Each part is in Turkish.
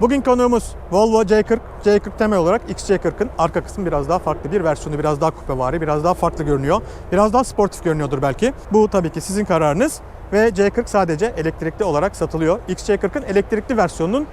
Bugün konuğumuz Volvo C40, C40 temel olarak XC40'ın arka kısmı biraz daha farklı bir versiyonu, biraz daha kupevari, biraz daha farklı görünüyor. Biraz daha sportif görünüyordur belki. Bu tabii ki sizin kararınız ve C40 sadece elektrikli olarak satılıyor. XC40'ın elektrikli versiyonunun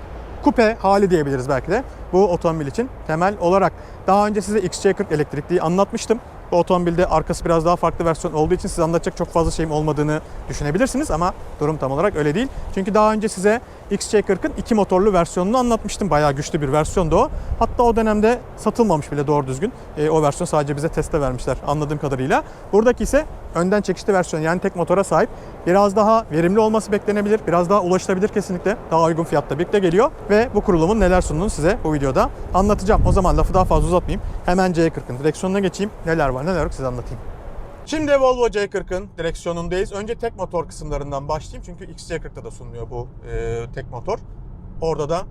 kupe hali diyebiliriz belki de bu otomobil için temel olarak. Daha önce size XC40 elektrikliyi anlatmıştım. Bu otomobilde arkası biraz daha farklı versiyon olduğu için size anlatacak çok fazla şeyim olmadığını düşünebilirsiniz ama durum tam olarak öyle değil. Çünkü daha önce size XC40'ın iki motorlu versiyonunu anlatmıştım. Bayağı güçlü bir versiyondu o. Hatta o dönemde satılmamış bile doğru düzgün. E, o versiyon sadece bize teste vermişler anladığım kadarıyla. Buradaki ise önden çekişli versiyon yani tek motora sahip. Biraz daha verimli olması beklenebilir. Biraz daha ulaşılabilir kesinlikle. Daha uygun fiyatta birlikte geliyor. Ve bu kurulumun neler sunduğunu size bu videoda anlatacağım. O zaman lafı daha fazla uzatmayayım. Hemen C40'ın direksiyonuna geçeyim. Neler var neler yok size anlatayım. Şimdi Volvo C40'ın direksiyonundayız. Önce tek motor kısımlarından başlayayım. Çünkü XC40'da da sunuluyor bu e, tek motor. Orada da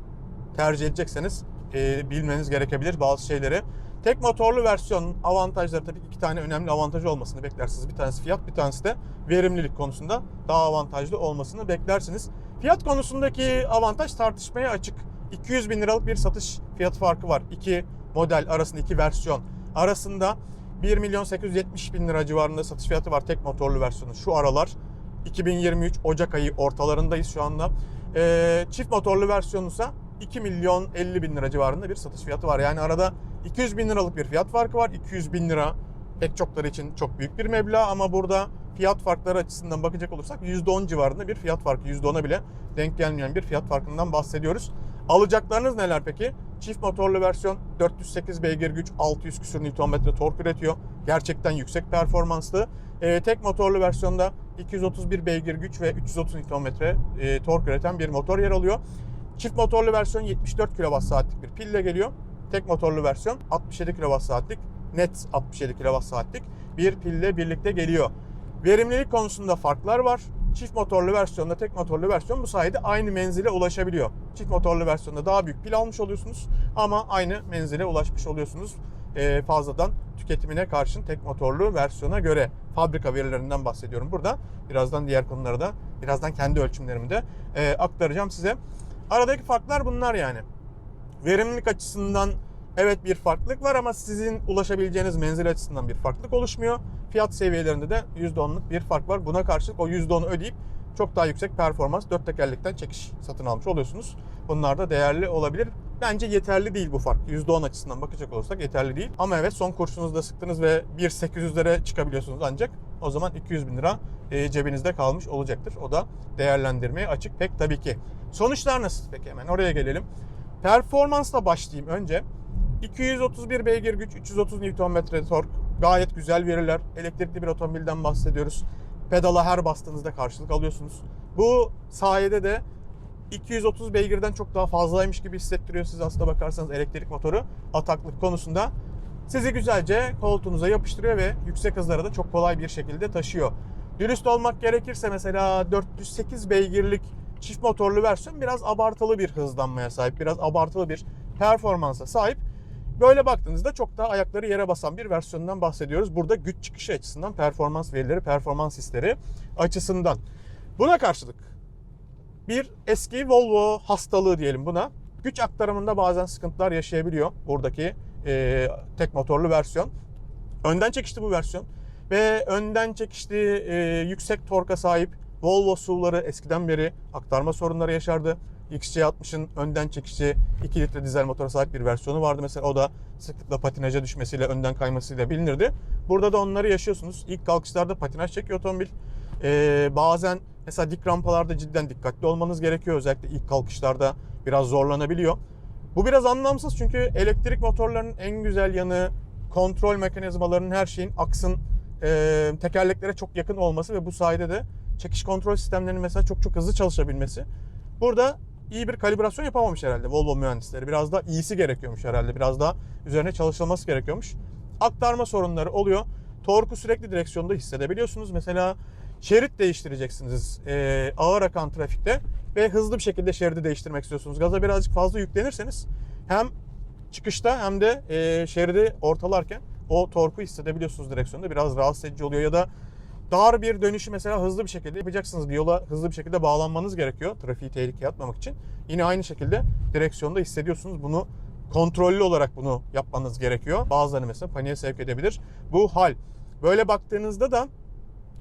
tercih edecekseniz e, bilmeniz gerekebilir bazı şeyleri. Tek motorlu versiyonun avantajları tabii iki tane önemli avantajı olmasını beklersiniz. Bir tanesi fiyat, bir tanesi de verimlilik konusunda daha avantajlı olmasını beklersiniz. Fiyat konusundaki avantaj tartışmaya açık. 200 bin liralık bir satış fiyat farkı var. İki model arasında, iki versiyon arasında 1 milyon 870 bin lira civarında satış fiyatı var tek motorlu versiyonu. Şu aralar 2023 Ocak ayı ortalarındayız şu anda. Ee, çift motorlu versiyonu ise 2 milyon 50 bin lira civarında bir satış fiyatı var. Yani arada 200 bin liralık bir fiyat farkı var. 200 bin lira pek çokları için çok büyük bir meblağ ama burada fiyat farkları açısından bakacak olursak %10 civarında bir fiyat farkı. %10'a bile denk gelmeyen bir fiyat farkından bahsediyoruz. Alacaklarınız neler peki? Çift motorlu versiyon 408 beygir güç, 600 küsur Nm tork üretiyor. Gerçekten yüksek performanslı. Ee, tek motorlu versiyonda 231 beygir güç ve 330 Nm e, tork üreten bir motor yer alıyor. Çift motorlu versiyon 74 kWh'lik bir pille geliyor. Tek motorlu versiyon 67 kWh'lik net 67 kWh'lik bir pille birlikte geliyor. Verimlilik konusunda farklar var. Çift motorlu versiyonla tek motorlu versiyon bu sayede aynı menzile ulaşabiliyor. Çift motorlu versiyonda daha büyük pil almış oluyorsunuz ama aynı menzile ulaşmış oluyorsunuz e, fazladan tüketimine karşın tek motorlu versiyona göre. Fabrika verilerinden bahsediyorum burada. Birazdan diğer konuları da birazdan kendi ölçümlerimi de e, aktaracağım size. Aradaki farklar bunlar yani. Verimlilik açısından evet bir farklılık var ama sizin ulaşabileceğiniz menzil açısından bir farklılık oluşmuyor. Fiyat seviyelerinde de %10'luk bir fark var. Buna karşılık o %10'u ödeyip çok daha yüksek performans dört tekerlekten çekiş satın almış oluyorsunuz. Bunlar da değerli olabilir. Bence yeterli değil bu fark. %10 açısından bakacak olursak yeterli değil. Ama evet son kurşunuzu da sıktınız ve 1.800'lere çıkabiliyorsunuz ancak o zaman 200 bin lira e, cebinizde kalmış olacaktır. O da değerlendirmeye açık pek tabii ki. Sonuçlar nasıl peki hemen oraya gelelim. Performansla başlayayım önce. 231 beygir güç, 330 Nm tork. Gayet güzel veriler. Elektrikli bir otomobilden bahsediyoruz. Pedala her bastığınızda karşılık alıyorsunuz. Bu sayede de 230 beygirden çok daha fazlaymış gibi hissettiriyor siz aslında bakarsanız elektrik motoru ataklık konusunda. Sizi güzelce koltuğunuza yapıştırıyor ve yüksek hızlara da çok kolay bir şekilde taşıyor. Dürüst olmak gerekirse mesela 408 beygirlik çift motorlu versiyon biraz abartılı bir hızlanmaya sahip, biraz abartılı bir performansa sahip. Böyle baktığınızda çok daha ayakları yere basan bir versiyondan bahsediyoruz. Burada güç çıkışı açısından, performans verileri, performans hisleri açısından. Buna karşılık bir eski Volvo hastalığı diyelim buna. Güç aktarımında bazen sıkıntılar yaşayabiliyor buradaki e, tek motorlu versiyon. Önden çekişti bu versiyon ve önden çekişli e, yüksek torka sahip Volvo SUV'ları eskiden beri aktarma sorunları yaşardı. XC60'ın önden çekişi 2 litre dizel motora sahip bir versiyonu vardı. Mesela o da sıklıkla patinaja düşmesiyle, önden kaymasıyla bilinirdi. Burada da onları yaşıyorsunuz. İlk kalkışlarda patinaj çekiyor otomobil. Ee, bazen mesela dik rampalarda cidden dikkatli olmanız gerekiyor. Özellikle ilk kalkışlarda biraz zorlanabiliyor. Bu biraz anlamsız çünkü elektrik motorlarının en güzel yanı kontrol mekanizmalarının her şeyin aksın e, tekerleklere çok yakın olması ve bu sayede de çekiş kontrol sistemlerinin mesela çok çok hızlı çalışabilmesi. Burada iyi bir kalibrasyon yapamamış herhalde Volvo mühendisleri. Biraz daha iyisi gerekiyormuş herhalde. Biraz daha üzerine çalışılması gerekiyormuş. Aktarma sorunları oluyor. Torku sürekli direksiyonda hissedebiliyorsunuz. Mesela şerit değiştireceksiniz e, ağır akan trafikte ve hızlı bir şekilde şeridi değiştirmek istiyorsunuz. Gaza birazcık fazla yüklenirseniz hem çıkışta hem de e, şeridi ortalarken o torku hissedebiliyorsunuz direksiyonda. Biraz rahatsız edici oluyor ya da dar bir dönüşü mesela hızlı bir şekilde yapacaksınız. Bir yola hızlı bir şekilde bağlanmanız gerekiyor. Trafiği tehlikeye atmamak için. Yine aynı şekilde direksiyonda hissediyorsunuz. Bunu kontrollü olarak bunu yapmanız gerekiyor. Bazılarını mesela paniğe sevk edebilir. Bu hal. Böyle baktığınızda da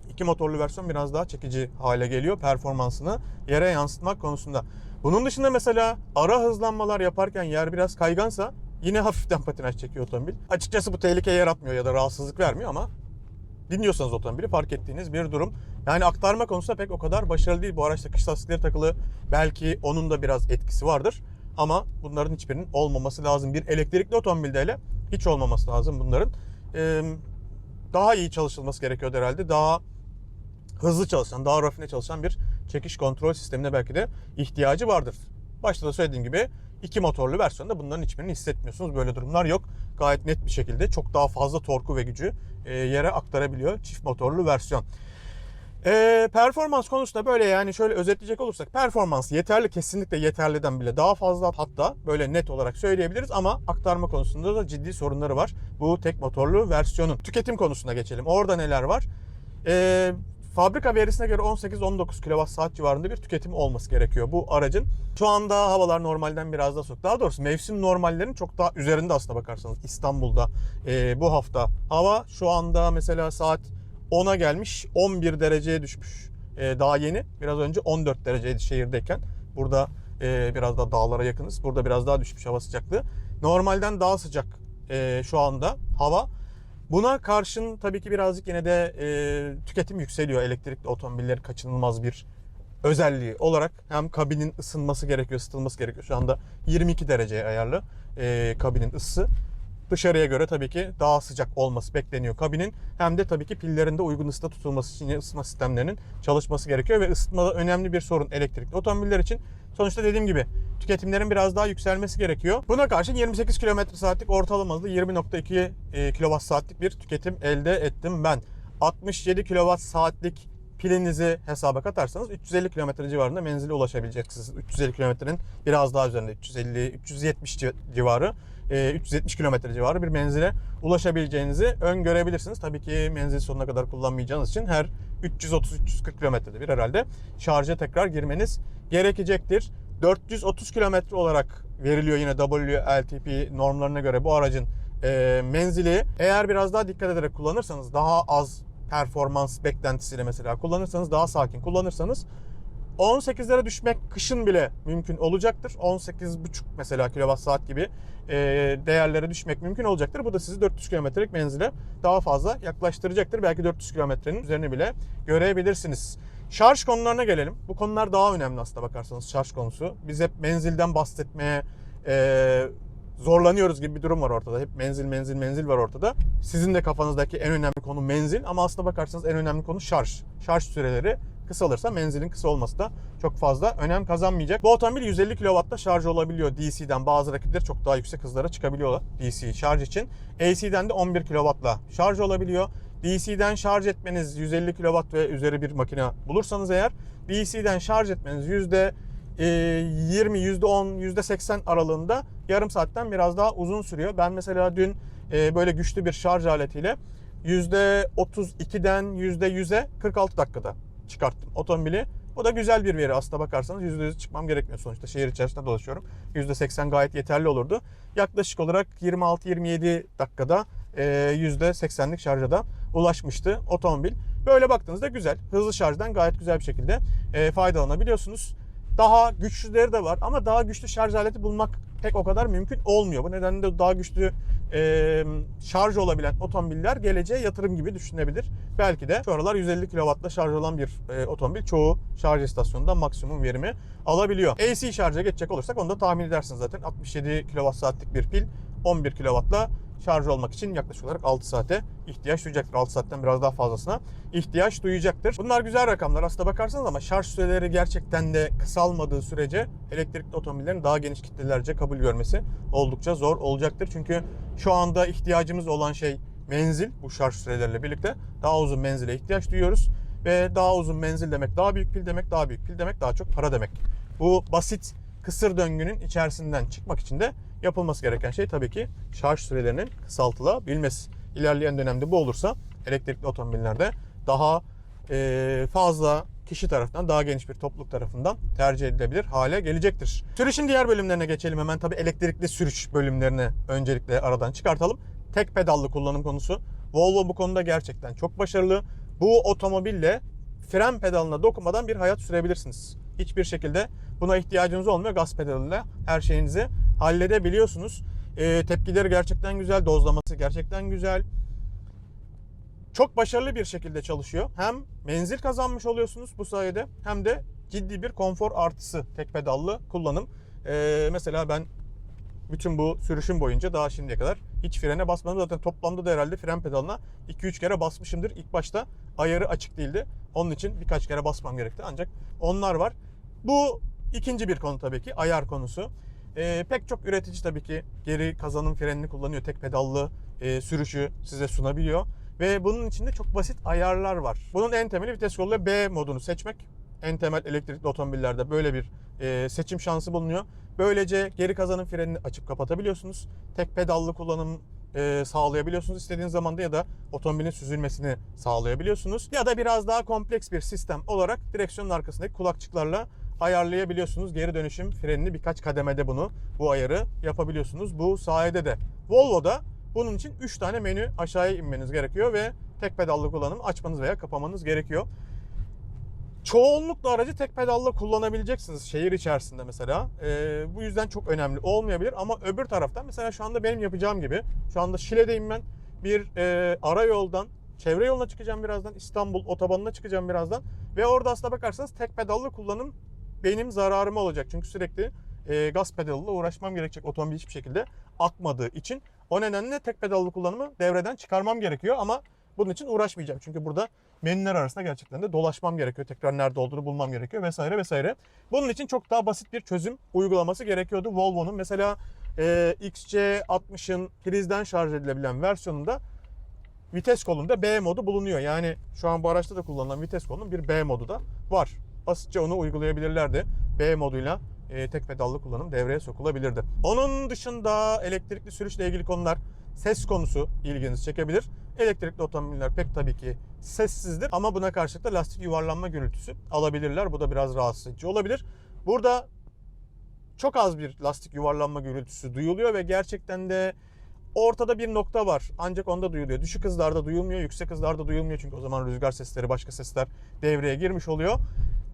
iki motorlu versiyon biraz daha çekici hale geliyor performansını yere yansıtmak konusunda. Bunun dışında mesela ara hızlanmalar yaparken yer biraz kaygansa yine hafiften patinaj çekiyor otomobil. Açıkçası bu tehlike yaratmıyor ya da rahatsızlık vermiyor ama dinliyorsanız otomobili fark ettiğiniz bir durum. Yani aktarma konusunda pek o kadar başarılı değil. Bu araçta kış lastikleri takılı. Belki onun da biraz etkisi vardır. Ama bunların hiçbirinin olmaması lazım. Bir elektrikli otomobilde hele hiç olmaması lazım bunların. Ee, daha iyi çalışılması gerekiyor herhalde. Daha hızlı çalışan, daha rafine çalışan bir çekiş kontrol sistemine belki de ihtiyacı vardır. Başta da söylediğim gibi iki motorlu versiyonda bunların hiçbirini hissetmiyorsunuz. Böyle durumlar yok. Gayet net bir şekilde çok daha fazla torku ve gücü e, yere aktarabiliyor çift motorlu versiyon. E, performans konusunda böyle yani şöyle özetleyecek olursak performans yeterli kesinlikle yeterliden bile daha fazla hatta böyle net olarak söyleyebiliriz ama aktarma konusunda da ciddi sorunları var. Bu tek motorlu versiyonun. Tüketim konusuna geçelim. Orada neler var? E, fabrika verisine göre 18-19 kWh civarında bir tüketim olması gerekiyor bu aracın. Şu anda havalar normalden biraz daha soğuk. Daha doğrusu mevsim normallerinin çok daha üzerinde aslına bakarsanız İstanbul'da e, bu hafta. Hava şu anda mesela saat 10'a gelmiş 11 dereceye düşmüş. E, daha yeni biraz önce 14 dereceydi şehirdeyken. Burada e, biraz daha dağlara yakınız. Burada biraz daha düşmüş hava sıcaklığı. Normalden daha sıcak e, şu anda hava. Buna karşın tabii ki birazcık yine de e, tüketim yükseliyor. Elektrikli otomobiller kaçınılmaz bir özelliği olarak hem kabinin ısınması gerekiyor, ısıtılması gerekiyor. Şu anda 22 dereceye ayarlı e, kabinin ısısı. Dışarıya göre tabii ki daha sıcak olması bekleniyor kabinin. Hem de tabii ki pillerinde uygun ısıda tutulması için ısıtma sistemlerinin çalışması gerekiyor ve ısıtmada önemli bir sorun elektrikli otomobiller için. Sonuçta dediğim gibi tüketimlerin biraz daha yükselmesi gerekiyor. Buna karşın 28 km saatlik ortalama hızlı 20.2 e, kWh saatlik bir tüketim elde ettim ben. 67 kWh saatlik pilinizi hesaba katarsanız 350 km civarında menzile ulaşabileceksiniz. 350 kilometrenin biraz daha üzerinde 350 370 civarı e, 370 kilometre civarı bir menzile ulaşabileceğinizi öngörebilirsiniz. Tabii ki menzil sonuna kadar kullanmayacağınız için her 330-340 kilometrede bir herhalde şarja tekrar girmeniz gerekecektir. 430 kilometre olarak veriliyor yine WLTP normlarına göre bu aracın e, menzili. Eğer biraz daha dikkat ederek kullanırsanız daha az performans beklentisiyle mesela kullanırsanız daha sakin kullanırsanız 18'lere düşmek kışın bile mümkün olacaktır. 18,5 mesela kilowatt saat gibi e, değerlere düşmek mümkün olacaktır. Bu da sizi 400 kilometrelik menzile daha fazla yaklaştıracaktır. Belki 400 kilometrenin üzerine bile görebilirsiniz. Şarj konularına gelelim. Bu konular daha önemli aslında bakarsanız şarj konusu. Biz hep menzilden bahsetmeye e, zorlanıyoruz gibi bir durum var ortada. Hep menzil menzil menzil var ortada. Sizin de kafanızdaki en önemli konu menzil ama aslında bakarsanız en önemli konu şarj. Şarj süreleri kısalırsa menzilin kısa olması da çok fazla önem kazanmayacak. Bu otomobil 150 kW'da şarj olabiliyor DC'den. Bazı rakipleri çok daha yüksek hızlara çıkabiliyorlar DC şarj için. AC'den de 11 kW'la şarj olabiliyor. DC'den şarj etmeniz 150 kW ve üzeri bir makine bulursanız eğer DC'den şarj etmeniz yüzde 20, %10, %80 aralığında yarım saatten biraz daha uzun sürüyor. Ben mesela dün e, böyle güçlü bir şarj aletiyle %32'den %100'e 46 dakikada çıkarttım otomobili. Bu da güzel bir veri aslında bakarsanız %100 çıkmam gerekmiyor sonuçta şehir içerisinde dolaşıyorum. %80 gayet yeterli olurdu. Yaklaşık olarak 26-27 dakikada %80'lik şarja da ulaşmıştı otomobil. Böyle baktığınızda güzel. Hızlı şarjdan gayet güzel bir şekilde e, faydalanabiliyorsunuz. Daha güçlüleri de var ama daha güçlü şarj aleti bulmak pek o kadar mümkün olmuyor. Bu nedenle de daha güçlü e, şarj olabilen otomobiller geleceğe yatırım gibi düşünebilir. Belki de şu aralar 150 kW'la şarj olan bir e, otomobil çoğu şarj istasyonunda maksimum verimi alabiliyor. AC şarja geçecek olursak onu da tahmin edersiniz zaten. 67 kWh'lik bir pil 11 kW'la şarj olmak için yaklaşık olarak 6 saate ihtiyaç duyacaktır. 6 saatten biraz daha fazlasına ihtiyaç duyacaktır. Bunlar güzel rakamlar aslında bakarsanız ama şarj süreleri gerçekten de kısalmadığı sürece elektrikli otomobillerin daha geniş kitlelerce kabul görmesi oldukça zor olacaktır. Çünkü şu anda ihtiyacımız olan şey menzil bu şarj süreleriyle birlikte daha uzun menzile ihtiyaç duyuyoruz. Ve daha uzun menzil demek daha büyük pil demek daha büyük pil demek daha çok para demek. Bu basit kısır döngünün içerisinden çıkmak için de yapılması gereken şey tabii ki şarj sürelerinin kısaltılabilmesi. İlerleyen dönemde bu olursa elektrikli otomobillerde daha e, fazla kişi tarafından, daha geniş bir topluluk tarafından tercih edilebilir hale gelecektir. Sürüşün diğer bölümlerine geçelim hemen. Tabii elektrikli sürüş bölümlerini öncelikle aradan çıkartalım. Tek pedallı kullanım konusu. Volvo bu konuda gerçekten çok başarılı. Bu otomobille fren pedalına dokunmadan bir hayat sürebilirsiniz. Hiçbir şekilde buna ihtiyacınız olmuyor. Gaz pedalıyla her şeyinizi halledebiliyorsunuz. Ee, tepkileri gerçekten güzel, dozlaması gerçekten güzel. Çok başarılı bir şekilde çalışıyor. Hem menzil kazanmış oluyorsunuz bu sayede hem de ciddi bir konfor artısı tek pedallı kullanım. Ee, mesela ben bütün bu sürüşüm boyunca daha şimdiye kadar hiç frene basmadım. Zaten toplamda da herhalde fren pedalına 2-3 kere basmışımdır. İlk başta ayarı açık değildi. Onun için birkaç kere basmam gerekti. Ancak onlar var. Bu ikinci bir konu tabii ki ayar konusu. Ee, pek çok üretici tabii ki geri kazanım frenini kullanıyor. Tek pedallı e, sürüşü size sunabiliyor. Ve bunun içinde çok basit ayarlar var. Bunun en temeli vites kolu B modunu seçmek. En temel elektrikli otomobillerde böyle bir e, seçim şansı bulunuyor. Böylece geri kazanım frenini açıp kapatabiliyorsunuz. Tek pedallı kullanım e, sağlayabiliyorsunuz istediğiniz zamanda ya da otomobilin süzülmesini sağlayabiliyorsunuz. Ya da biraz daha kompleks bir sistem olarak direksiyonun arkasındaki kulakçıklarla ayarlayabiliyorsunuz. Geri dönüşüm frenini birkaç kademede bunu bu ayarı yapabiliyorsunuz. Bu sayede de Volvo'da bunun için 3 tane menü aşağıya inmeniz gerekiyor ve tek pedallı kullanım açmanız veya kapamanız gerekiyor. Çoğunlukla aracı tek pedalla kullanabileceksiniz şehir içerisinde mesela. Ee, bu yüzden çok önemli olmayabilir ama öbür taraftan mesela şu anda benim yapacağım gibi şu anda Şile'deyim ben. Bir e, ara yoldan çevre yoluna çıkacağım birazdan. İstanbul otobanına çıkacağım birazdan. Ve orada aslına bakarsanız tek pedallı kullanım benim zararıma olacak. Çünkü sürekli e, gaz pedalıyla uğraşmam gerekecek otomobil hiçbir şekilde akmadığı için. O nedenle tek pedallı kullanımı devreden çıkarmam gerekiyor ama bunun için uğraşmayacağım. Çünkü burada menüler arasında gerçekten de dolaşmam gerekiyor. Tekrar nerede olduğunu bulmam gerekiyor vesaire vesaire. Bunun için çok daha basit bir çözüm uygulaması gerekiyordu Volvo'nun. Mesela e, XC60'ın prizden şarj edilebilen versiyonunda vites kolunda B modu bulunuyor. Yani şu an bu araçta da kullanılan vites kolunun bir B modu da var. Basitçe onu uygulayabilirlerdi. B moduyla e, tek pedallı kullanım devreye sokulabilirdi. Onun dışında elektrikli sürüşle ilgili konular ses konusu ilginizi çekebilir. Elektrikli otomobiller pek tabii ki sessizdir ama buna karşılık da lastik yuvarlanma gürültüsü alabilirler. Bu da biraz rahatsız edici olabilir. Burada çok az bir lastik yuvarlanma gürültüsü duyuluyor ve gerçekten de ortada bir nokta var. Ancak onda duyuluyor. Düşük hızlarda duyulmuyor, yüksek hızlarda duyulmuyor. Çünkü o zaman rüzgar sesleri, başka sesler devreye girmiş oluyor.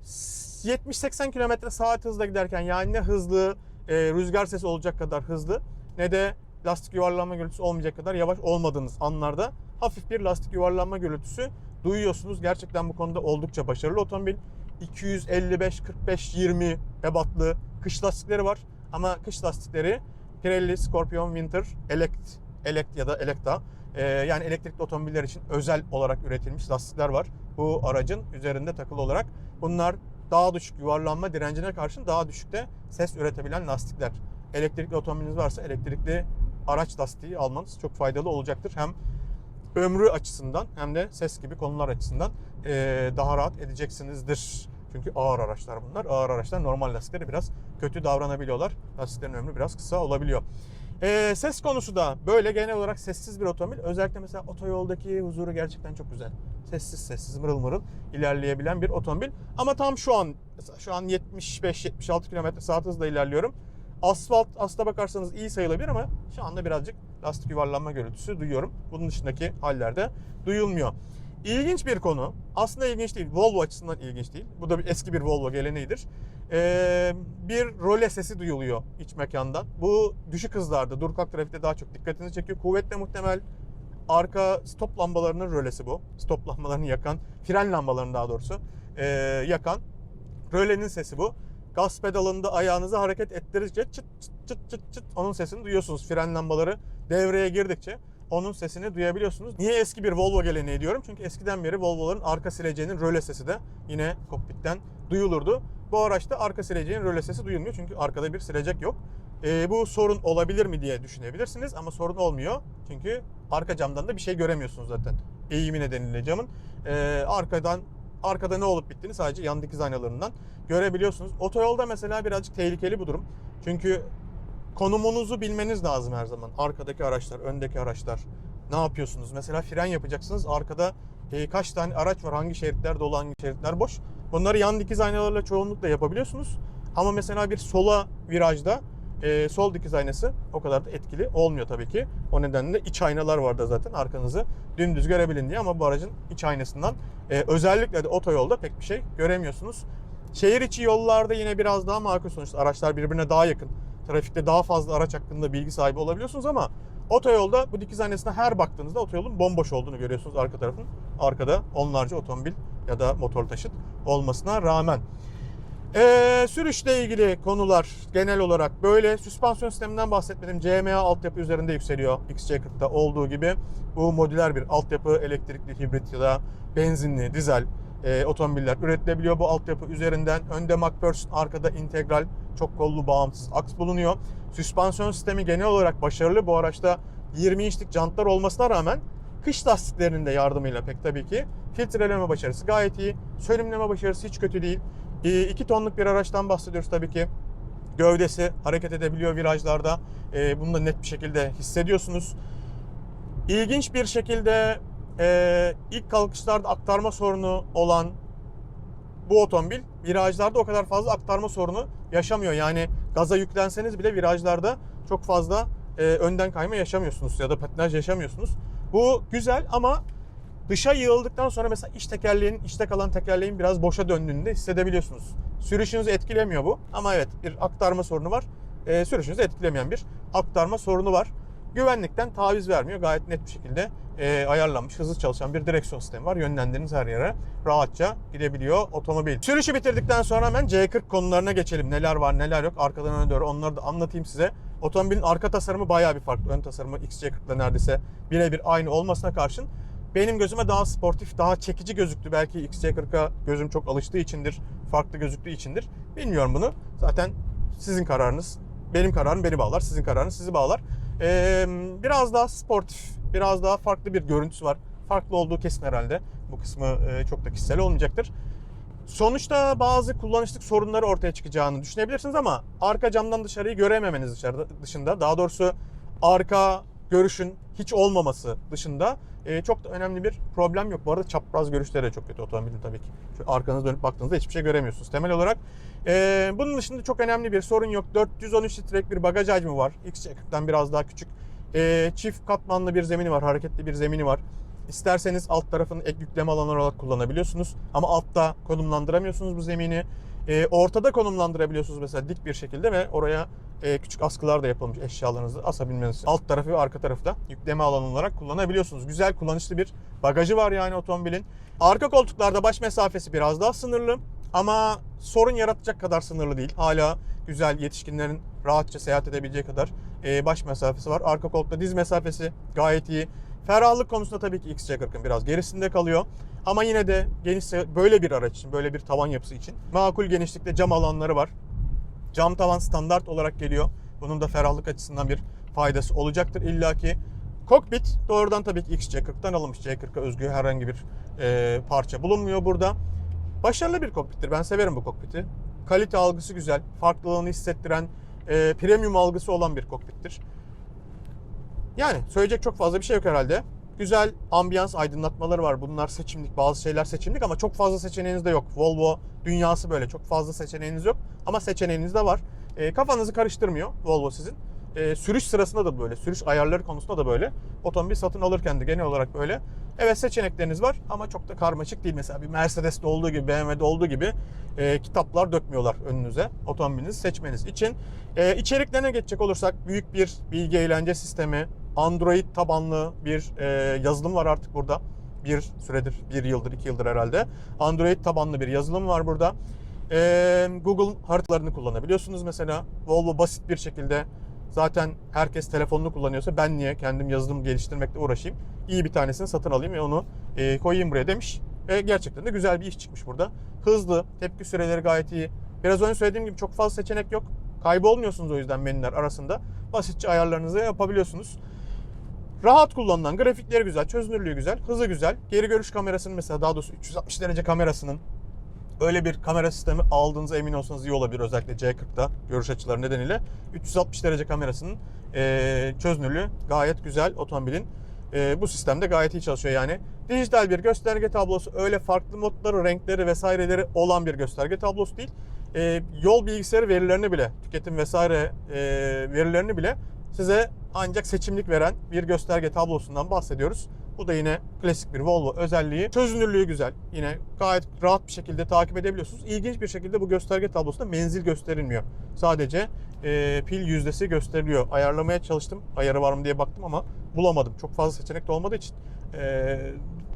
70-80 km saat hızla giderken yani ne hızlı e, rüzgar sesi olacak kadar hızlı ne de lastik yuvarlanma gürültüsü olmayacak kadar yavaş olmadığınız anlarda hafif bir lastik yuvarlanma gürültüsü duyuyorsunuz. Gerçekten bu konuda oldukça başarılı otomobil. 255 45 20 ebatlı kış lastikleri var. Ama kış lastikleri Pirelli Scorpion Winter Elect, Elect ya da Electa ee, yani elektrikli otomobiller için özel olarak üretilmiş lastikler var. Bu aracın üzerinde takılı olarak. Bunlar daha düşük yuvarlanma direncine karşın daha düşükte ses üretebilen lastikler. Elektrikli otomobiliniz varsa elektrikli araç lastiği almanız çok faydalı olacaktır. Hem ömrü açısından hem de ses gibi konular açısından daha rahat edeceksinizdir. Çünkü ağır araçlar bunlar. Ağır araçlar normal lastikleri biraz kötü davranabiliyorlar. Lastiklerin ömrü biraz kısa olabiliyor. Eee, ses konusu da böyle genel olarak sessiz bir otomobil. Özellikle mesela otoyoldaki huzuru gerçekten çok güzel. Sessiz sessiz mırıl mırıl ilerleyebilen bir otomobil. Ama tam şu an şu an 75-76 km saat hızla ilerliyorum. Asfalt aslına bakarsanız iyi sayılabilir ama şu anda birazcık lastik yuvarlanma gürültüsü duyuyorum. Bunun dışındaki hallerde duyulmuyor. İlginç bir konu. Aslında ilginç değil. Volvo açısından ilginç değil. Bu da bir eski bir Volvo geleneğidir. Ee, bir role sesi duyuluyor iç mekandan. Bu düşük hızlarda, dur kalk trafikte daha çok dikkatinizi çekiyor. Kuvvetle muhtemel arka stop lambalarının rölesi bu. Stop lambalarını yakan, fren lambalarını daha doğrusu ee, yakan rölenin sesi bu. Gaz pedalında ayağınızı hareket ettirdikçe çıt çıt çıt çıt çıt onun sesini duyuyorsunuz. Fren lambaları devreye girdikçe onun sesini duyabiliyorsunuz. Niye eski bir Volvo geleneği diyorum? Çünkü eskiden beri Volvo'ların arka sileceğinin röle sesi de yine kokpitten duyulurdu. Bu araçta arka sileceğin röle sesi duyulmuyor çünkü arkada bir silecek yok. Ee, bu sorun olabilir mi diye düşünebilirsiniz ama sorun olmuyor. Çünkü arka camdan da bir şey göremiyorsunuz zaten. Eğimi nedeniyle camın. Ee, arkadan arkada ne olup bittiğini sadece yan dikiz aynalarından görebiliyorsunuz. Otoyolda mesela birazcık tehlikeli bu durum. Çünkü konumunuzu bilmeniz lazım her zaman. Arkadaki araçlar, öndeki araçlar ne yapıyorsunuz? Mesela fren yapacaksınız. Arkada e, kaç tane araç var, hangi şeritler dolu, hangi şeritler boş. Bunları yan dikiz aynalarla çoğunlukla yapabiliyorsunuz. Ama mesela bir sola virajda e, sol dikiz aynası o kadar da etkili olmuyor tabii ki. O nedenle iç aynalar var da zaten arkanızı dümdüz görebilin diye ama bu aracın iç aynasından e, özellikle de otoyolda pek bir şey göremiyorsunuz. Şehir içi yollarda yine biraz daha makul sonuçta araçlar birbirine daha yakın. Trafikte daha fazla araç hakkında bilgi sahibi olabiliyorsunuz ama otoyolda bu dikiz aynesine her baktığınızda otoyolun bomboş olduğunu görüyorsunuz arka tarafın. Arkada onlarca otomobil ya da motor taşıt olmasına rağmen. Ee, sürüşle ilgili konular genel olarak böyle. Süspansiyon sisteminden bahsetmedim. CMA altyapı üzerinde yükseliyor. XC40'da olduğu gibi. Bu modüler bir altyapı elektrikli, hibrit ya da benzinli, dizel e, otomobiller üretilebiliyor bu altyapı üzerinden. Önde McPherson, arkada integral, çok kollu bağımsız aks bulunuyor. Süspansiyon sistemi genel olarak başarılı. Bu araçta 20 inçlik jantlar olmasına rağmen kış lastiklerinin de yardımıyla pek tabii ki filtreleme başarısı gayet iyi. Sönümleme başarısı hiç kötü değil. 2 tonluk bir araçtan bahsediyoruz tabii ki. Gövdesi hareket edebiliyor virajlarda. E, bunu da net bir şekilde hissediyorsunuz. İlginç bir şekilde e, ilk kalkışlarda aktarma sorunu olan bu otomobil virajlarda o kadar fazla aktarma sorunu yaşamıyor. Yani gaza yüklenseniz bile virajlarda çok fazla e, önden kayma yaşamıyorsunuz ya da patinaj yaşamıyorsunuz. Bu güzel ama dışa yığıldıktan sonra mesela iç tekerleğin, içte kalan tekerleğin biraz boşa döndüğünü de hissedebiliyorsunuz. Sürüşünüzü etkilemiyor bu ama evet bir aktarma sorunu var. E, sürüşünüzü etkilemeyen bir aktarma sorunu var. Güvenlikten taviz vermiyor. Gayet net bir şekilde e, ayarlanmış, hızlı çalışan bir direksiyon sistemi var. Yönlendiriniz her yere rahatça gidebiliyor otomobil. Sürüşü bitirdikten sonra hemen C40 konularına geçelim. Neler var neler yok arkadan öne doğru onları da anlatayım size. Otomobilin arka tasarımı bayağı bir farklı. Ön tasarımı XC40 ile neredeyse birebir aynı olmasına karşın benim gözüme daha sportif, daha çekici gözüktü. Belki XC40'a gözüm çok alıştığı içindir, farklı gözüktüğü içindir. Bilmiyorum bunu. Zaten sizin kararınız. Benim kararım beni bağlar, sizin kararınız sizi bağlar. Ee, biraz daha sportif, biraz daha farklı bir görüntüsü var. Farklı olduğu kesin herhalde. Bu kısmı e, çok da kişisel olmayacaktır. Sonuçta bazı kullanışlık sorunları ortaya çıkacağını düşünebilirsiniz ama arka camdan dışarıyı görememeniz dışarıda, dışında daha doğrusu arka görüşün hiç olmaması dışında e, çok da önemli bir problem yok. Bu arada çapraz görüşleri de çok kötü otomobilin tabii ki. Şu arkanıza dönüp baktığınızda hiçbir şey göremiyorsunuz. Temel olarak e, bunun dışında çok önemli bir sorun yok. 413 litrelik bir bagaj hacmi var. XC40'dan biraz daha küçük. E, çift katmanlı bir zemini var. Hareketli bir zemini var. İsterseniz alt tarafını ek yükleme alanı olarak kullanabiliyorsunuz. Ama altta konumlandıramıyorsunuz bu zemini. E, ortada konumlandırabiliyorsunuz mesela dik bir şekilde ve oraya e, küçük askılar da yapılmış eşyalarınızı asabilmeniz için. Alt tarafı ve arka tarafı da yükleme alanı olarak kullanabiliyorsunuz. Güzel kullanışlı bir bagajı var yani otomobilin. Arka koltuklarda baş mesafesi biraz daha sınırlı ama sorun yaratacak kadar sınırlı değil. Hala güzel yetişkinlerin rahatça seyahat edebileceği kadar e, baş mesafesi var. Arka koltukta diz mesafesi gayet iyi. Ferahlık konusunda tabii ki XC40'ın biraz gerisinde kalıyor. Ama yine de geniş böyle bir araç için, böyle bir tavan yapısı için makul genişlikte cam alanları var. Cam tavan standart olarak geliyor. Bunun da ferahlık açısından bir faydası olacaktır illaki. Kokpit doğrudan tabii ki XC40'tan alınmış. C40'a özgü herhangi bir e, parça bulunmuyor burada. Başarılı bir kokpittir. Ben severim bu kokpiti. Kalite algısı güzel. Farklılığını hissettiren, e, premium algısı olan bir kokpittir. Yani söyleyecek çok fazla bir şey yok herhalde. Güzel ambiyans aydınlatmaları var. Bunlar seçimlik, bazı şeyler seçimlik ama çok fazla seçeneğiniz de yok. Volvo dünyası böyle. Çok fazla seçeneğiniz yok ama seçeneğiniz de var. E, kafanızı karıştırmıyor Volvo sizin. E, sürüş sırasında da böyle, sürüş ayarları konusunda da böyle. Otomobil satın alırken de genel olarak böyle. Evet seçenekleriniz var ama çok da karmaşık değil. Mesela bir Mercedes'te olduğu gibi, BMW'de olduğu gibi e, kitaplar dökmüyorlar önünüze otomobilinizi seçmeniz için. E, içeriklerine geçecek olursak büyük bir bilgi eğlence sistemi, Android tabanlı bir e, yazılım var artık burada. Bir süredir, bir yıldır, iki yıldır herhalde. Android tabanlı bir yazılım var burada. E, Google haritalarını kullanabiliyorsunuz mesela. Volvo basit bir şekilde zaten herkes telefonunu kullanıyorsa ben niye kendim yazılım geliştirmekle uğraşayım? İyi bir tanesini satın alayım ve onu e, koyayım buraya demiş. Ve gerçekten de güzel bir iş çıkmış burada. Hızlı, tepki süreleri gayet iyi. Biraz önce söylediğim gibi çok fazla seçenek yok. Kaybolmuyorsunuz o yüzden menüler arasında. Basitçe ayarlarınızı yapabiliyorsunuz. Rahat kullanılan, grafikleri güzel, çözünürlüğü güzel, hızı güzel. Geri görüş kamerasının mesela daha doğrusu 360 derece kamerasının öyle bir kamera sistemi aldığınıza emin olsanız iyi olabilir özellikle C40'da görüş açıları nedeniyle. 360 derece kamerasının e, çözünürlüğü gayet güzel otomobilin. e, bu sistemde gayet iyi çalışıyor yani. Dijital bir gösterge tablosu öyle farklı modları, renkleri vesaireleri olan bir gösterge tablosu değil. E, yol bilgisayarı verilerini bile, tüketim vesaire e, verilerini bile size ancak seçimlik veren bir gösterge tablosundan bahsediyoruz. Bu da yine klasik bir Volvo özelliği. Çözünürlüğü güzel. Yine gayet rahat bir şekilde takip edebiliyorsunuz. İlginç bir şekilde bu gösterge tablosunda menzil gösterilmiyor. Sadece e, pil yüzdesi gösteriliyor. Ayarlamaya çalıştım. Ayarı var mı diye baktım ama bulamadım. Çok fazla seçenek de olmadığı için e,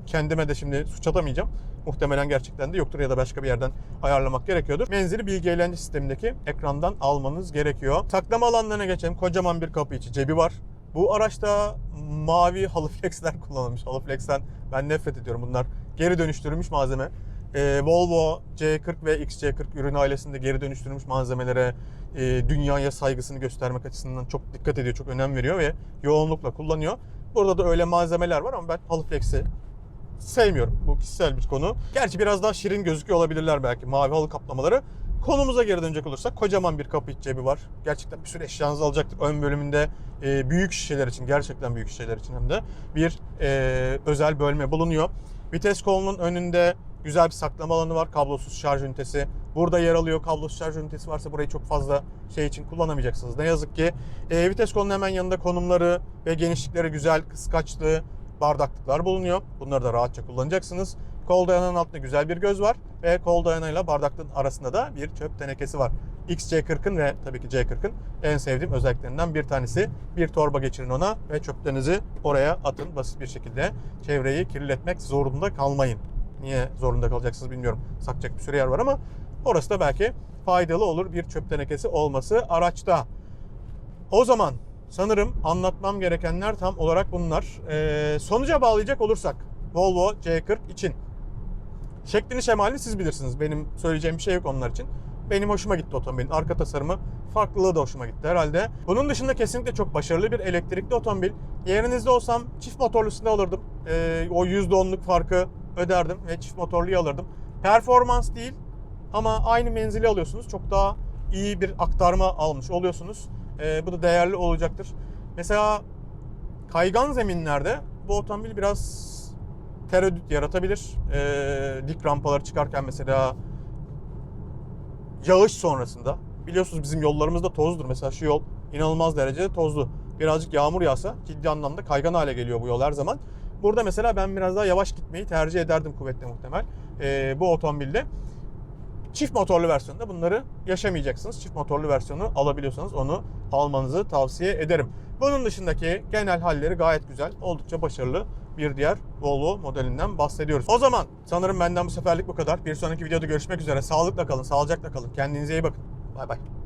kendime de şimdi suç atamayacağım. Muhtemelen gerçekten de yoktur ya da başka bir yerden ayarlamak gerekiyordur. Menzili bilgi eğlence sistemindeki ekrandan almanız gerekiyor. Saklama alanlarına geçelim. Kocaman bir kapı içi cebi var. Bu araçta mavi halıflexler kullanılmış. Halıflex'ten ben nefret ediyorum. Bunlar geri dönüştürülmüş malzeme. Ee, Volvo C40 ve XC40 ürün ailesinde geri dönüştürülmüş malzemelere e, dünyaya saygısını göstermek açısından çok dikkat ediyor, çok önem veriyor ve yoğunlukla kullanıyor. Burada da öyle malzemeler var ama ben halıflex'i sevmiyorum. Bu kişisel bir konu. Gerçi biraz daha şirin gözüküyor olabilirler belki mavi halı kaplamaları. Konumuza geri dönecek olursak kocaman bir kapı iç cebi var. Gerçekten bir sürü eşyanızı alacaktır. Ön bölümünde e, büyük şişeler için, gerçekten büyük şişeler için hem de bir e, özel bölme bulunuyor. Vites kolunun önünde güzel bir saklama alanı var. Kablosuz şarj ünitesi. Burada yer alıyor. Kablosuz şarj ünitesi varsa burayı çok fazla şey için kullanamayacaksınız. Ne yazık ki. E, vites kolunun hemen yanında konumları ve genişlikleri güzel, kıskaçlı bardaklıklar bulunuyor. Bunları da rahatça kullanacaksınız. Kol dayanağının altında güzel bir göz var ve kol dayanağıyla bardaklığın arasında da bir çöp tenekesi var. XC40'ın ve tabii ki C40'ın en sevdiğim özelliklerinden bir tanesi. Bir torba geçirin ona ve çöplerinizi oraya atın. Basit bir şekilde çevreyi kirletmek zorunda kalmayın. Niye zorunda kalacaksınız bilmiyorum. Sakacak bir sürü yer var ama orası da belki faydalı olur bir çöp tenekesi olması araçta. O zaman sanırım anlatmam gerekenler tam olarak bunlar. Ee, sonuca bağlayacak olursak Volvo C40 için şeklini şemalini siz bilirsiniz. Benim söyleyeceğim bir şey yok onlar için. Benim hoşuma gitti otomobilin arka tasarımı. Farklılığı da hoşuma gitti herhalde. Bunun dışında kesinlikle çok başarılı bir elektrikli otomobil. Yerinizde olsam çift motorlusunu alırdım. Ee, o %10'luk farkı öderdim ve çift motorluyu alırdım. Performans değil ama aynı menzili alıyorsunuz. Çok daha iyi bir aktarma almış oluyorsunuz. Ee, bu da değerli olacaktır. Mesela kaygan zeminlerde bu otomobil biraz tereddüt yaratabilir. Ee, dik rampaları çıkarken mesela yağış sonrasında. Biliyorsunuz bizim yollarımız da tozdur. Mesela şu yol inanılmaz derecede tozlu. Birazcık yağmur yağsa ciddi anlamda kaygan hale geliyor bu yol her zaman. Burada mesela ben biraz daha yavaş gitmeyi tercih ederdim kuvvetle muhtemel. Ee, bu otomobilde. Çift motorlu versiyonda bunları yaşamayacaksınız. Çift motorlu versiyonu alabiliyorsanız onu almanızı tavsiye ederim. Bunun dışındaki genel halleri gayet güzel. Oldukça başarılı bir diğer Volvo modelinden bahsediyoruz. O zaman sanırım benden bu seferlik bu kadar. Bir sonraki videoda görüşmek üzere. Sağlıkla kalın, sağlıcakla kalın. Kendinize iyi bakın. Bay bay.